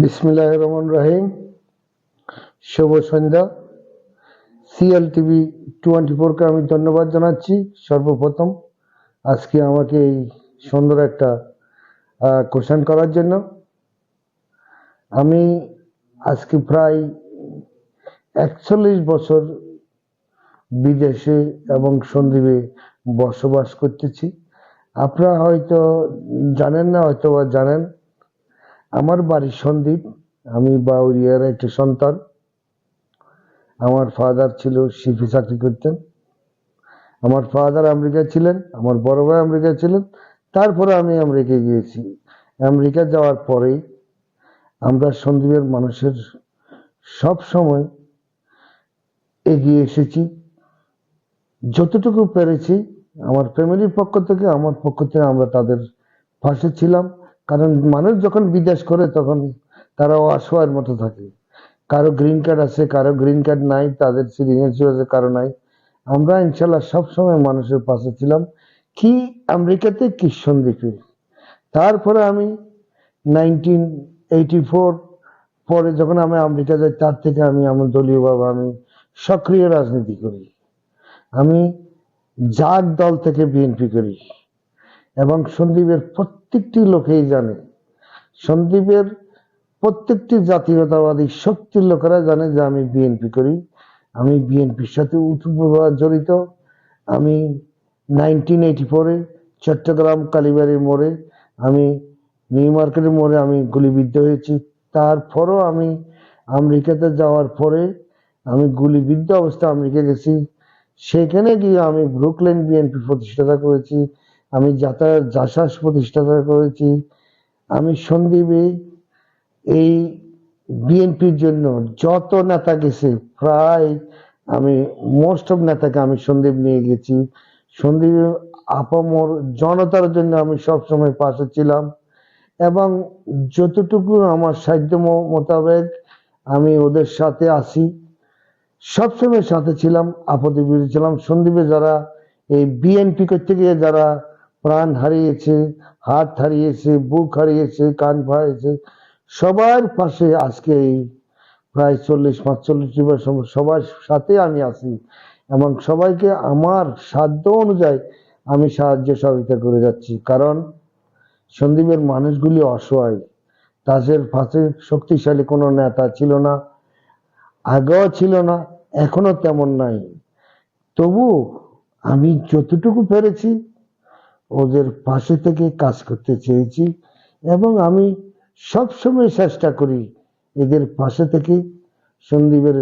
বিসমিল্লাহ রহমান রাহিম। শুভ সন্ধ্যা। সিএল টিভি টোয়েন্টি ফোরকে আমি ধন্যবাদ জানাচ্ছি সর্বপ্রথম। আজকে আমাকে এই সুন্দর একটা কোশ্চেন করার জন্য। আমি আজকে প্রায় একচল্লিশ বছর বিদেশে এবং সন্দ্বীপে বসবাস করতেছি। আপনারা হয়তো জানেন না হয়তো বা জানেন। আমার বাড়ি সন্দীপ আমি বাউরিয়ার একটি সন্তান। আমার ফাদার ছিল শিল্পী চাকরি করতেন। আমার ফাদার আমেরিকায় ছিলেন, আমার বড় ভাই আমেরিকায় ছিলেন। তারপরে আমি আমেরিকায় গিয়েছি। আমেরিকা যাওয়ার পরেই আমরা সন্দীপের মানুষের সব সময় এগিয়ে এসেছি। যতটুকু পেরেছি আমার ফ্যামিলির পক্ষ থেকে, আমার পক্ষ থেকে আমরা তাদের পাশে ছিলাম। কারণ মানুষ যখন বিদেশ করে, তখন তারা অসহায়ের মতো থাকে। কারও গ্রিন কার্ড আছে, কারও গ্রিন কার্ড নাই, তাদের সিটিজেনশিপ আছে, কারও নাই। আমরা ইনশাল্লাহ সবসময় মানুষের পাশে ছিলাম। কি আমেরিকাতে, কি সন্দীপে তারপরে আমি নাইনটিন এইটি ফোর পরে যখন আমি আমেরিকা যাই, তার থেকে আমি আমার দলীয়ভাবে আমি সক্রিয় রাজনীতি করি। আমি জাগ দল থেকে বিএনপি করি এবং সন্দীপের প্রত্যেকটি লোকেই জানে, সন্দীপের প্রত্যেকটি জাতীয়তাবাদী শক্তির লোকেরা জানে যে আমি বিএনপি করি, আমি বিএনপির সাথে উৎপূর্বভাবে জড়িত, আমি নাইনটিন এইটি ফোরে চট্টগ্রাম কালীবাড়ির মোড়ে, আমি নিউ মার্কেটের মোড়ে আমি গুলিবিদ্ধ হয়েছি। তারপরও আমি আমেরিকাতে যাওয়ার পরে আমি গুলিবিদ্ধ অবস্থায় আমেরিকা গেছি। সেখানে গিয়ে আমি ব্রুকলেন বিএনপি প্রতিষ্ঠাতা করেছি, আমি যাতায়াত জাসাস প্রতিষ্ঠাতা করেছি, আমি সন্দীপে এই বিএনপির জন্য যত নেতা গেছে, প্রায় আমি মোস্ট অফ নেতাকে আমি সন্দীপ নিয়ে গেছি। সন্দীপ আপামর জনতার জন্য আমি সব সময় পাশে ছিলাম এবং যতটুকু আমার সাধ্য মোতাবেক আমি ওদের সাথে আসি। সবসময় সাথে ছিলাম আপদে বিরোধী ছিলাম। সন্দীপে যারা এই বিএনপি করতে গিয়ে যারা প্রাণ হারিয়েছে, হাত হারিয়েছে, বুক হারিয়েছে, কান হারিয়েছে, সবার পাশে আজকে এই প্রায় চল্লিশ, পাঁচচল্লিশ বছর সবার সাথে আমি আছি এবং সবাইকে আমার সাধ্য অনুযায়ী আমি সাহায্য সহযোগিতা করে যাচ্ছি। কারণ সন্দীপের মানুষগুলি অসহায়, তাদের পাশে শক্তিশালী কোনো নেতা ছিল না। আগেও ছিল না, এখনও তেমন নাই। তবু আমি যতটুকু পেরেছি, ওদের পাশে থেকে কাজ করতে চেয়েছি এবং আমি সবসময় চেষ্টা করি এদের পাশে থেকে, সন্দীপের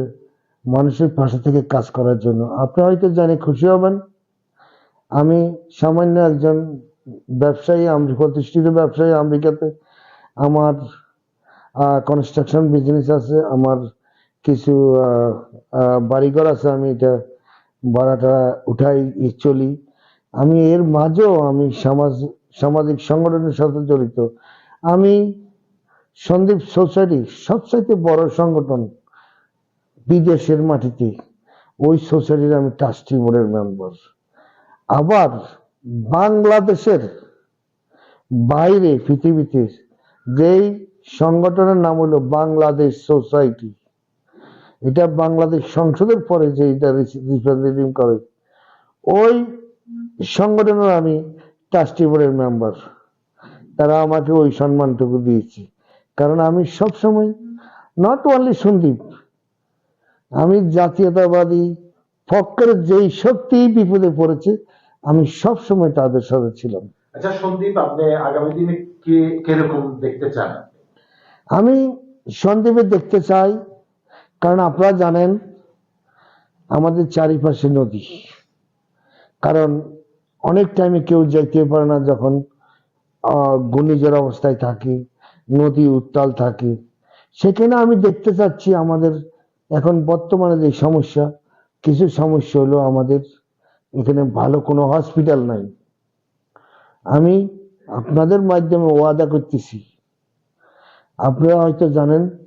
মানুষের পাশে থেকে কাজ করার জন্য। আপনি হয়তো জানে খুশি হবেন, আমি সামান্য একজন ব্যবসায়ী, আমি প্রতিষ্ঠিত ব্যবসায়ী আমেরিকাতে। আমার কনস্ট্রাকশন বিজনেস আছে, আমার কিছু বাড়িঘর আছে, আমি এটা ভাড়াটা উঠাই চলি। আমি এর মাঝেও আমি সমাজ, সামাজিক সংগঠনের সাথে জড়িত। আমি সন্দীপ সোসাইটি সবচাইতে বড় সংগঠন বিদেশের মাটিতে। ওই সোসাইটির আমি ট্রাস্টি বোর্ডের মেম্বার। আবার বাংলাদেশের বাইরে, পৃথিবীতে, যেই সংগঠনের নাম হলো বাংলাদেশ সোসাইটি এটা বাংলাদেশ সংসদের পরে যে এটা রিপ্রেজেন্টেটিভ করে ওই সংগঠনের আমি ট্রাস্টি বোর্ডের মেম্বার। তারা আমাকে ওই সম্মানটুকু দিয়েছে। কারণ আমি সবসময় নট অনলি সন্দীপ আমি জাতীয়তাবাদী ফক্কের যেই শক্তি বিপদে পড়েছে আমি সবসময় তাদের সাথে ছিলাম। আচ্ছা সন্দীপ আপনি আগামী দিনে কে কীরকম দেখতে চান? আমি সন্দীপে দেখতে চাই কারণ আপনারা জানেন, আমাদের চারিপাশে নদী। কারণ অনেক টাইমে কেউ যাইতে পারে না যখন ঘূর্ণিঝড় অবস্থায় থাকে, নদী উত্তাল থাকে। সেখানে আমি দেখতে চাচ্ছি আমাদের এখন বর্তমানে যে সমস্যা, কিছু সমস্যা হলো আমাদের এখানে ভালো কোনো হসপিটাল নাই। আমি আপনাদের মাধ্যমে ওয়াদা করতেছি। আপনারা হয়তো জানেন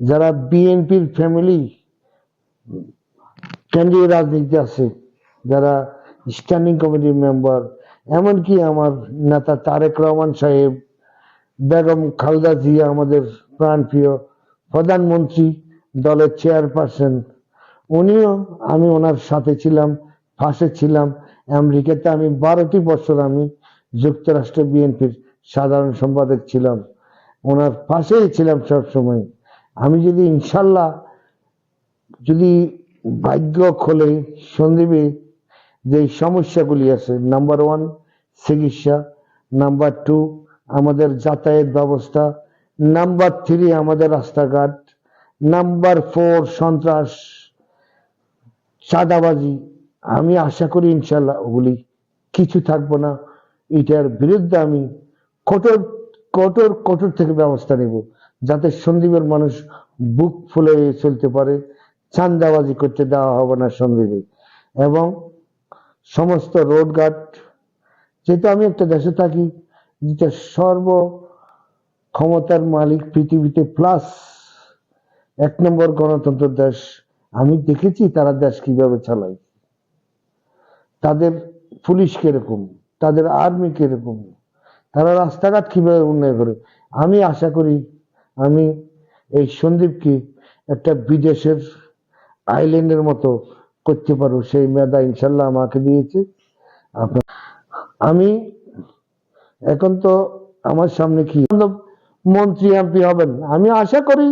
যারা বিএনপির ফ্যামিলি কেন্দ্রীয় রাজনীতিতে আছে, যারা স্ট্যান্ডিং কমিটির মেম্বার এমনকি আমার নেতা তারেক রহমান সাহেব, বেগম খালদা জিয়া আমাদের প্রাণপ্রিয় প্রধানমন্ত্রী দলের চেয়ারপারসন উনিও আমি ওনার সাথে ছিলাম, পাশে ছিলাম। আমেরিকাতে আমি বারোটি বছর আমি যুক্তরাষ্ট্র বিএনপির সাধারণ সম্পাদক ছিলাম। ওনার পাশেই ছিলাম সব সময় আমি যদি ইনশাল্লাহ যদি ভাগ্য খোলে, সন্দীপে যে সমস্যাগুলি আছে নাম্বার ওয়ান চিকিৎসা নাম্বার টু আমাদের যাতায়াত ব্যবস্থা নাম্বার থ্রি আমাদের রাস্তাঘাট নাম্বার ফোর সন্ত্রাস, চাঁদাবাজি, আমি আশা করি ইনশাল্লাহ ওগুলি কিছু থাকব না। এটার বিরুদ্ধে আমি কঠোর কঠোর কঠোর থেকে ব্যবস্থা নেব। যাতে সন্দীপের মানুষ বুক ফুলে চলতে পারে, চান্দাবাজি করতে দেওয়া হবে না সন্দীপে এবং সমস্ত রোডঘাট, যেহেতু আমি একটা দেশে থাকি, যেটা সর্ব ক্ষমতার মালিক পৃথিবীতে প্লাস এক নম্বর গণতন্ত্র দেশ, আমি দেখেছি তারা দেশ কীভাবে চালায়। তাদের পুলিশ কীরকম, তাদের আর্মি কীরকম, তারা রাস্তাঘাট কীভাবে উন্নয়ন করে। আমি আশা করি আমি এই সন্দীপকে একটা বিদেশের আইল্যান্ডের মতো করতে পারব। সেই মেধা ইনশাল্লাহ আমাকে দিয়েছে। আপনার আমি এখন তো আমার সামনে কি মন্ত্রী, এমপি হবেন। আমি আশা করি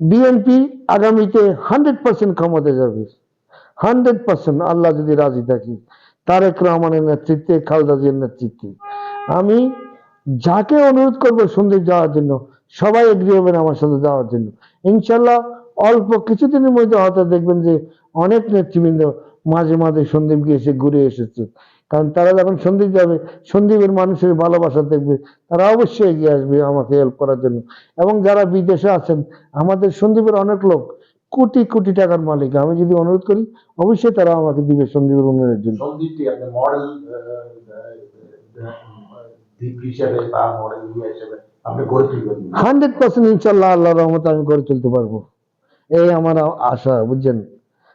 বিএনপি আগামীতে হান্ড্রেড পার্সেন্ট ক্ষমতা যাবে। হান্ড্রেড পার্সেন্ট আল্লাহ যদি রাজি থাকি, তারেক রহমানের নেতৃত্বে, খালেদা জিয়ার নেতৃত্বে। আমি যাকে অনুরোধ করব সন্দীপ যাওয়ার জন্য সবাই এগ্রি হবেন আমার সাথে যাওয়ার জন্য। ইনশাল্লাহ অল্প কিছুদিনের মধ্যে হয়তো দেখবেন যে অনেক নেতৃবৃন্দ মাঝে মাঝে সন্দীপকে এসে ঘুরে এসেছে। কারণ তারা যখন সন্দীপ যাবে, সন্দীপের মানুষের ভালোবাসা দেখবে, তারা অবশ্যই এগিয়ে আসবে আমাকে হেল্প করার জন্য। এবং যারা বিদেশে আছেন, আমাদের সন্দীপের অনেক লোক কোটি কোটি টাকার মালিক। আমি যদি অনুরোধ করি, অবশ্যই তারা আমাকে দিবে সন্দীপের উন্নয়নের জন্য। মডেল বা মডেল হিসেবে হান্ড্রেড পার্সেন্ট ইনশাল্লাহ আল্লাহ রহমতে আমি করে তুলতে পারব। এই আমার আশা বুঝছেন?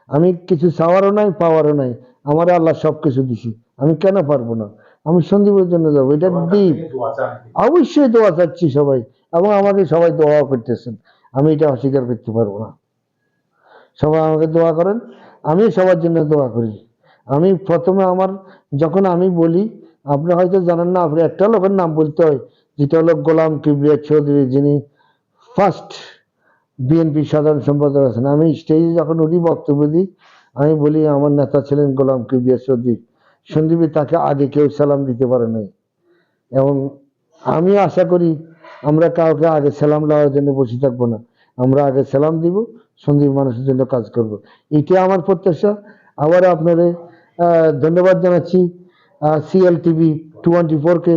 আমি কিছু চাওয়ারও নাই পাওয়ারও নাই। আমার আল্লাহ সব কিছু দিছি। আমি কেন পারব না? আমি সন্দীপের জন্য যাব। এটা দ্বীপ? অবশ্যই দোয়া চাচ্ছি সবাই। এবং আমাকে সবাই দোয়া করতেছেন। আমি এটা অস্বীকার করতে পারব না। সবাই আমাকে দোয়া করেন। আমি সবার জন্য দোয়া করি। আমি প্রথমে আমার যখন আমি বলি আপনি হয়তো জানেন না আপনি একটা লোকের নাম বলতে হয়। যেটা হলো গোলাম কিবরিয়া চৌধুরী, যিনি ফার্স্ট বিএনপি সাধারণ সম্পাদক আছেন। আমি স্টেজে যখন উঠি বক্তব্য দিই, আমি বলি, আমার নেতা ছিলেন গোলাম কিবরিয়া চৌধুরী। সন্দীপী তাকে আগে কেউ সালাম দিতে পারে নাই। এবং আমি আশা করি, আমরা কাউকে আগে সালাম দেওয়ার জন্য বসে থাকব না। আমরা আগে সালাম দিব, সন্দীপ মানুষের জন্য কাজ করব। এটা আমার প্রত্যাশা। আবার আপনাদের ধন্যবাদ জানাচ্ছি সিএল টিভি টোয়েন্টি ফোরকে